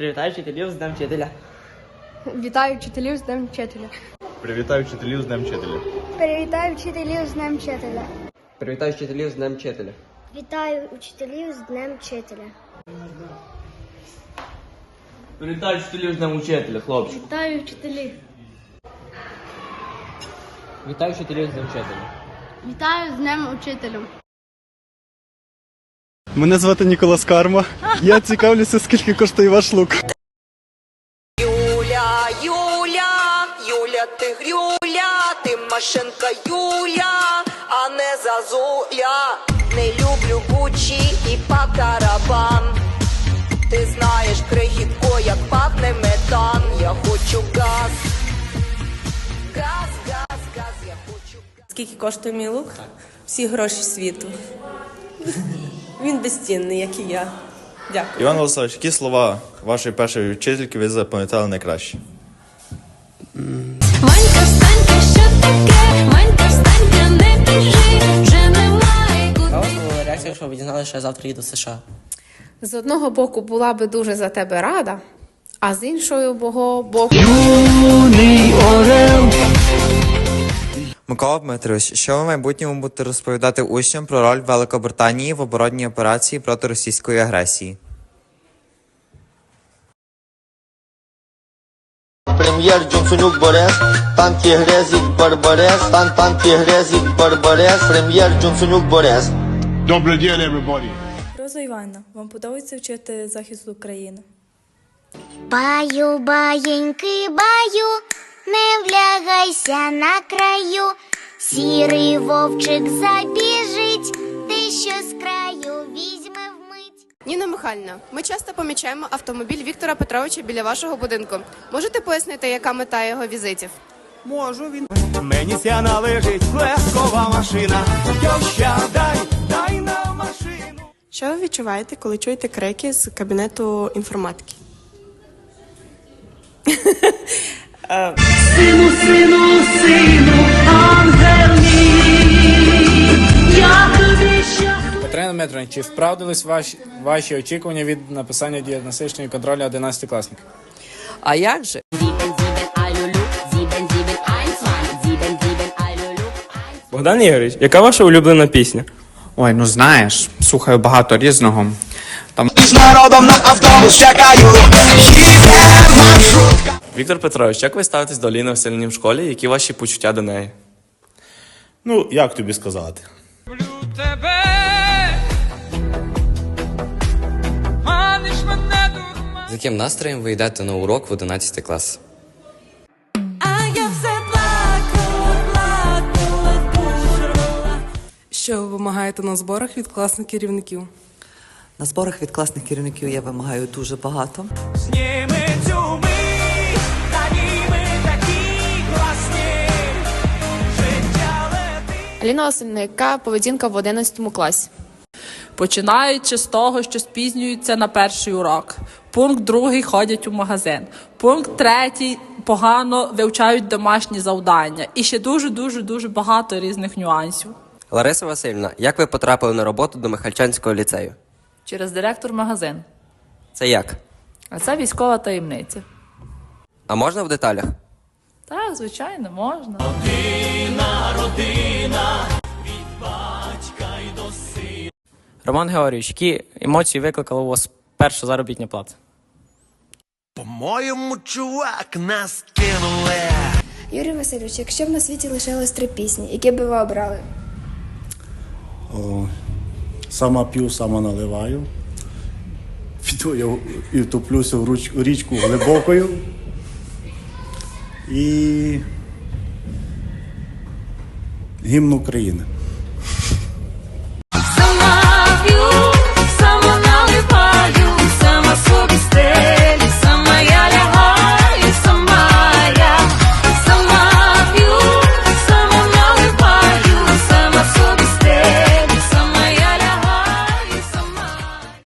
Привітай вчителів з Днем вчителя. Вітаю вчителів з Днем вчителя. Привітаю вчителів з Днем вчителя. Привітаю вчителів з Днем вчителя. Привітай вчителів з Днем вчителя. Вітаю учителів з Днем вчителя. Привітай вчителів з Днем учителя, хлопчик. Вітаю вчителів. Вітаю вчителів з Днем вчителя. Вітаю з Днем учителю. Мене звати Ніколас Карма. Я цікавлюся, скільки коштує ваш лук. Юля, Юля, Юля, ти грюля, ти машинка Юля, а не зазуля. Не люблю Гучі і пакарабан. Ти знаєш, крихітко, як пахне метан. Я хочу газ. Газ, газ, газ, я хочу газ. Скільки коштує мій лук? Всі гроші світу. Він безцінний, як і я. Дякую. Іван Владиславович, які слова вашої першої вчительки ви запам'ятали найкраще? Манька, встанька, що таке? Манька, встанька, не біжи, вже немає куди. Яка у вас була реакція, якщо ви дізналися, що я завтра їду в США? З одного боку була би дуже за тебе рада, а з іншого боку. Микола Дмитрович, що ви в майбутньому будете розповідати учням про роль Великобританії в оборонній операції проти російської агресії? Прем'єр Джонсонюк Борис, танки Грезік Барбарес, тан танки Грезік Барбарес, прем'єр Джонсонюк Борис. Добрий день, everybody. Роза Івановна, вам подобається вчити захисту України? Баю, баєньки, баю, не влягайся на краю. Сірий вовчик забіжить, ти що з краю візьме вмить. Ніна Михайлівна, ми часто помічаємо автомобіль Віктора Петровича біля вашого будинку. Можете пояснити, яка мета його візитів? Можу він Мені ся належить легкова машина. Йоща, дай, дай на машину. Що ви відчуваєте, коли чуєте крики з кабінету інформатики? Сину, сину, сину, ангел мій, я тобі щас Катерина Дмитровна, чи вправдились ваші, ваші очікування від написання діагностичної контролю 11 класників? А як же? Богдан Ігорович, яка ваша улюблена пісня? Ой, ну знаєш, слухаю багато різного. Там З народом на автобус чекаю. Віктор Петрович, як ви ставитесь до Аліни Васильівни в школі? Які ваші почуття до неї? Ну, як тобі сказати? з яким настроєм ви йдете на урок в 11 клас? А я все плакала, плакала, пожрала. Що ви вимагаєте на зборах від класних керівників? На зборах від класних керівників я вимагаю дуже багато. Зніми цю Аліна Васильівна, яка поведінка в 11 класі? Починаючи з того, що спізнюються на перший урок. Пункт другий ходять у магазин. Пункт третій погано вивчають домашні завдання. І ще дуже дуже дуже багато різних нюансів. Лариса Васильівна, як ви потрапили на роботу до Михальчанського ліцею? Через директор магазин. Це як? А це військова таємниця. А можна в деталях? Так, звичайно, можна. Роман Георгійович, які емоції викликала у вас перша заробітня плата? По-моєму, чувак, нас кинули. Юрій Васильович, якщо б на світі лишилось три пісні, які би ви обрали? О, сама п'ю, сама наливаю. Піду я і втоплюся в руч- в річку глибокою. І гімн України.